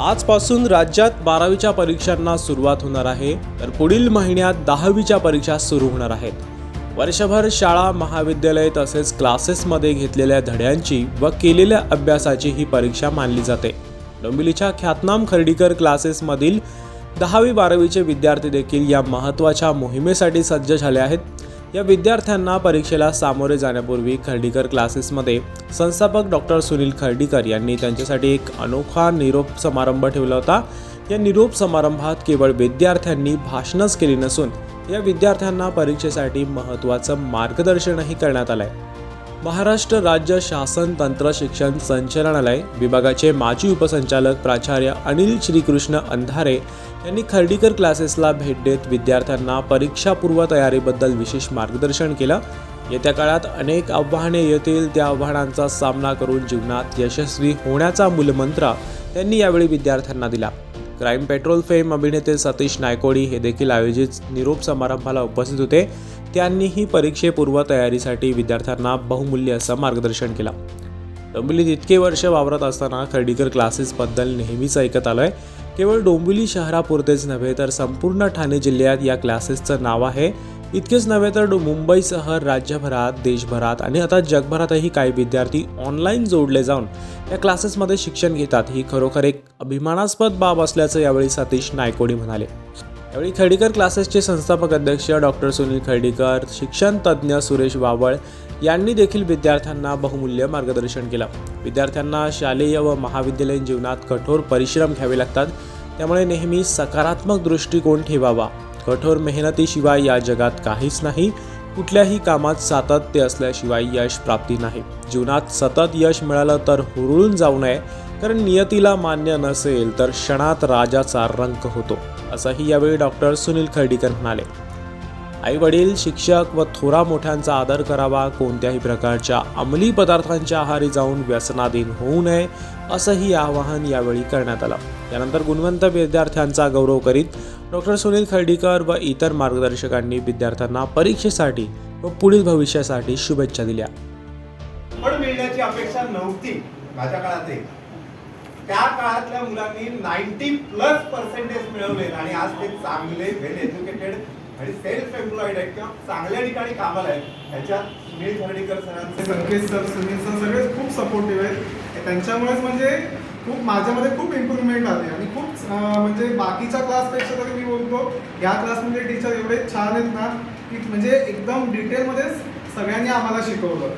आजपासून राज्यात बारावीच्या परीक्षांना सुरुवात होणार आहे. तर पुढील महिन्यात दहावीच्या परीक्षा सुरू होणार आहेत. वर्षभर शाळा महाविद्यालय तसेच क्लासेसमध्ये घेतलेल्या धड्यांची व केलेल्या अभ्यासाची ही परीक्षा मानली जाते. डोंबिवलीच्या ख्यातनाम खर्डीकर क्लासेसमधील दहावी बारावीचे विद्यार्थी देखील या महत्त्वाच्या मोहिमेसाठी सज्ज झाले आहेत. या विद्यार्थ्यांना परीक्षेला सामोरे जाण्यापूर्वी खर्डीकर क्लासेसमध्ये संस्थापक डॉक्टर सुनील खर्डीकर यांनी त्यांच्यासाठी एक अनोखा निरोप समारंभ ठेवला होता. या निरोप समारंभात केवळ विद्यार्थ्यांनी भाषणच केली नसून या विद्यार्थ्यांना परीक्षेसाठी महत्त्वाचं मार्गदर्शनही करण्यात आलंय. महाराष्ट्र राज्य शासन तंत्र शिक्षण संचालनालय विभागाचे माजी उपसंचालक प्राचार्य अनिल श्रीकृष्ण अंधारे यांनी खर्डीकर क्लासेसला भेट देत विद्यार्थ्यांना परीक्षापूर्व तयारीबद्दल विशेष मार्गदर्शन केलं. येत्या काळात अनेक आव्हाने येतील त्या आव्हानांचा सामना करून जीवनात यशस्वी होण्याचा मूलमंत्र त्यांनी यावेळी विद्यार्थ्यांना दिला. क्राईम पेट्रोल फेम अभिनेते सतीश नायकोडी हे देखील आयोजित निरोप समारंभाला उपस्थित होते. त्यांनीही परीक्षेपूर्व तयारीसाठी विद्यार्थ्यांना बहुमूल्य असं मार्गदर्शन केलं. डोंबिवलीत इतके वर्ष वावरत असताना खर्डीकर क्लासेसबद्दल नेहमीच ऐकत आलोय. केवळ डोंबिवली शहरापुरतेच नव्हे तर संपूर्ण ठाणे जिल्ह्यात या क्लासेसचं नाव आहे. इतकेच नव्हे तर डो- मुंबईसह राज्यभरात देशभरात आणि आता जगभरातही काही विद्यार्थी ऑनलाईन जोडले जाऊन या क्लासेसमध्ये शिक्षण घेतात. ही खरोखर एक अभिमानास्पद बाब असल्याचं यावेळी सतीश नायकोडी म्हणाले. यावेळी खर्डीकर क्लासेसचे संस्थापक अध्यक्ष डॉक्टर सुनील खर्डीकर शिक्षण तज्ज्ञ सुरेश बावळ यांनी देखील विद्यार्थ्यांना बहुमूल्य मार्गदर्शन केलं. विद्यार्थ्यांना शालेय व महाविद्यालयीन जीवनात कठोर परिश्रम घ्यावे लागतात. त्यामुळे नेहमी सकारात्मक दृष्टिकोन ठेवावा. कठोर मेहनतीशिवाय या जगात काहीच नाही. कुठल्याही कामात सातत्य असल्याशिवाय यश प्राप्ती नाही. जीवनात सतत यश मिळालं तर हुरळून जाऊ नये कारण नियतीला मान्य नसेल तर क्षणात राजाचा रंक होतो असंही यावेळी डॉक्टर सुनील खर्डीकर म्हणाले. आई वडील शिक्षक व थोरा मोठ्यांचा आदर करावा कोणत्याही प्रकारच्या अंमली पदार्थांच्या आहारी जाऊन व्यसनाधीन होऊ नये असंही आवाहन यावेळी करण्यात आलं. त्यानंतर गुणवंत विद्यार्थ्यांचा गौरव करीत डॉक्टर सुनील खर्डीकर व इतर मार्गदर्शकांनी विद्यार्थ्यांना परीक्षेसाठी व पुढील भविष्यासाठी शुभेच्छा दिल्या. पण मिळण्याची अपेक्षा नव्हती माझ्या काळात त्या काळातल्या मुलांनी नाईन्टी प्लस पर्सेंटेज मिळवले आणि आज ते चांगले वेल एज्युकेटेड आणि सेल्फ एम्प्लॉईड आहेत किंवा चांगल्या ठिकाणी कामाला आहेत. त्याच्यात सुनील खर्डीकर सरांचे संकेत सर सुनील सर सगळे खूप सपोर्टिव्ह आहेत. त्यांच्यामुळेच म्हणजे खूप माझ्यामध्ये खूप इम्प्रूव्हमेंट आली. आणि खूप म्हणजे बाकीच्या क्लासपेक्षा तरी मी बोलतो या क्लासमध्ये टीचर एवढे छान आहेत ना की म्हणजे एकदम डिटेलमध्ये सगळ्यांनी आम्हाला शिकवलं.